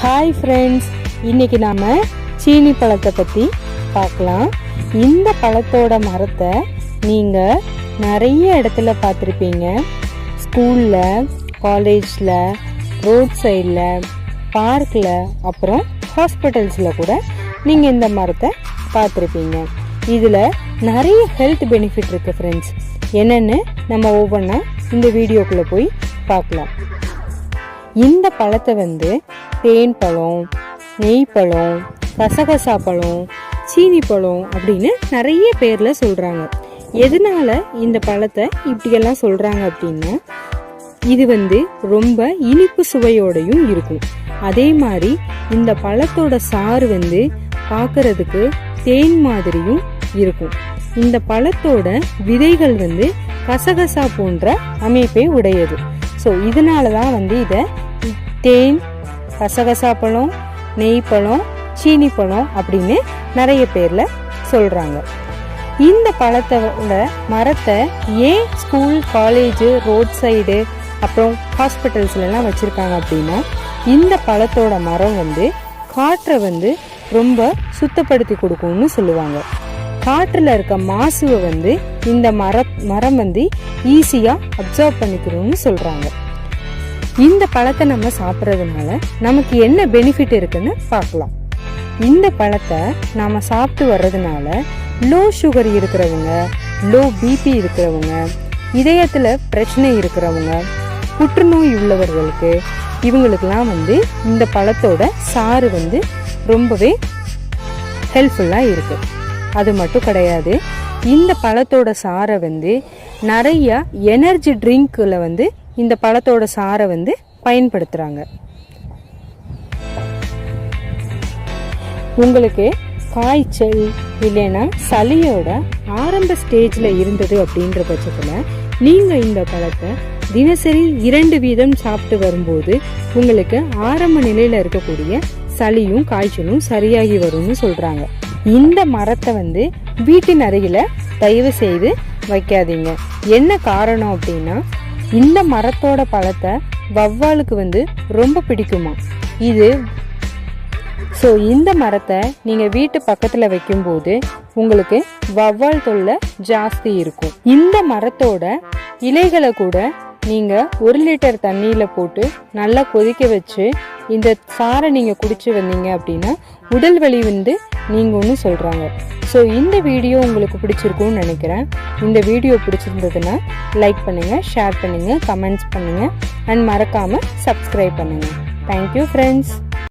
Hi friends இன்னைக்கு நாம சீனி பழத்தை பற்றி பார்க்கலாம். இந்த பழத்தோட மரத்தை நீங்கள் நிறைய இடத்துல பார்த்துருப்பீங்க. ஸ்கூலில் காலேஜில் ரோட் சைடில் பார்க்கில் அப்புறம் ஹாஸ்பிட்டல்ஸில் கூட நீங்கள் இந்த மரத்தை பார்த்துருப்பீங்க. இதில் நிறைய ஹெல்த் பெனிஃபிட் இருக்குது ஃப்ரெண்ட்ஸ் என்னென்னு நம்ம ஒவ்வொன்றா இந்த வீடியோக்குள்ளே போய் பார்க்கலாம். இந்த பழத்தை வந்து தேன் பழம் நெய் பழம் கசகசா பழம் சீனி பழம் அப்படின்னு நிறைய பேரில் சொல்கிறாங்க எதனால இந்த பழத்தை இப்படியெல்லாம் சொல்கிறாங்க அப்படின்னா இது வந்து ரொம்ப இனிப்பு சுவையோடையும் இருக்கும். அதே மாதிரி இந்த பழத்தோட சாறு வந்து பார்க்கறதுக்கு தேன் மாதிரியும் இருக்கும். இந்த பழத்தோட விதைகள் வந்து கசகசா போன்ற அமைப்பை உடையது. ஸோ இதனால தான் வந்து இதை தேன் கசகசா பழம் நெய் பழம் சீனி பழம் அப்படின்னு நிறைய பேரில் சொல்கிறாங்க இந்த பழத்தோட மரத்தை ஏன் ஸ்கூல் காலேஜு ரோட் சைடு அப்புறம் ஹாஸ்பிட்டல்ஸ்லாம் வச்சுருக்காங்க அப்படின்னா இந்த பழத்தோட மரம் வந்து காற்றை வந்து ரொம்ப சுத்தப்படுத்தி கொடுக்கும்னு சொல்லுவாங்க. காற்றில் இருக்க மாசுவை வந்து இந்த மர மரம் வந்து ஈஸியாக அப்சர்வ் பண்ணிக்கணும்னு சொல்கிறாங்க இந்த பழத்தை நம்ம சாப்பிட்றதுனால நமக்கு என்ன பெனிஃபிட் இருக்குன்னு பார்க்கலாம். இந்த பழத்தை நாம் சாப்பிட்டு வர்றதுனால லோ சுகர் இருக்கிறவங்க லோ பிபி இருக்கிறவங்க இதயத்தில் பிரச்சனை இருக்கிறவங்க புற்றுநோய் உள்ளவர்களுக்கு இவங்களுக்கெல்லாம் வந்து இந்த பழத்தோட சாறு வந்து ரொம்பவே ஹெல்ப்ஃபுல்லாக இருக்குது அது மட்டும் கிடையாது இந்த பழத்தோட சாரை வந்து நிறைய எனர்ஜி ட்ரிங்க்கில் வந்து இந்த பழத்தோட சாரை வந்து பயன்படுத்துகிறாங்க உங்களுக்கு காய்ச்சல் இல்லைன்னா சளியோட ஆரம்ப ஸ்டேஜில் இருந்தது அப்படின்ற பட்சத்தில் நீங்கள் இந்த பழத்தை தினசரி இரண்டு வீதம் சாப்பிட்டு வரும்போது உங்களுக்கு ஆரம்ப நிலையில் இருக்கக்கூடிய சளியும் காய்ச்சலும் சரியாகி வரும்னு சொல்கிறாங்க இந்த மரத்தை வந்து வீட்டின் அருகில் தயவு செய்து வைக்காதீங்க. என்ன காரணம் அப்படின்னா இந்த மரத்தோட பழத்தை வவ்வாலுக்கு வந்து ரொம்ப பிடிக்குமா? இது ஸோ இந்த மரத்தை நீங்கள் வீட்டு பக்கத்தில் வைக்கும்போது உங்களுக்கு வவ்வால் தொல்லை ஜாஸ்தி இருக்கும். இந்த மரத்தோட இலைகளை கூட நீங்கள் ஒரு லிட்டர் தண்ணியில் போட்டு நல்லா கொதிக்க வச்சு இந்த சாரை நீங்கள் குடிச்சு வந்தீங்க அப்படின்னா உடல் வலி வந்து நீங்கள் ஒன்று சொல்கிறாங்க ஸோ இந்த வீடியோ உங்களுக்கு பிடிச்சிருக்கும்னு நினைக்கிறேன். இந்த வீடியோ பிடிச்சிருந்ததுன்னா லைக் பண்ணுங்கள் ஷேர் பண்ணுங்கள் கமெண்ட்ஸ் பண்ணுங்கள் அண்ட் மறக்காமல் சப்ஸ்கிரைப் பண்ணுங்கள் தேங்க்யூ ஃப்ரெண்ட்ஸ்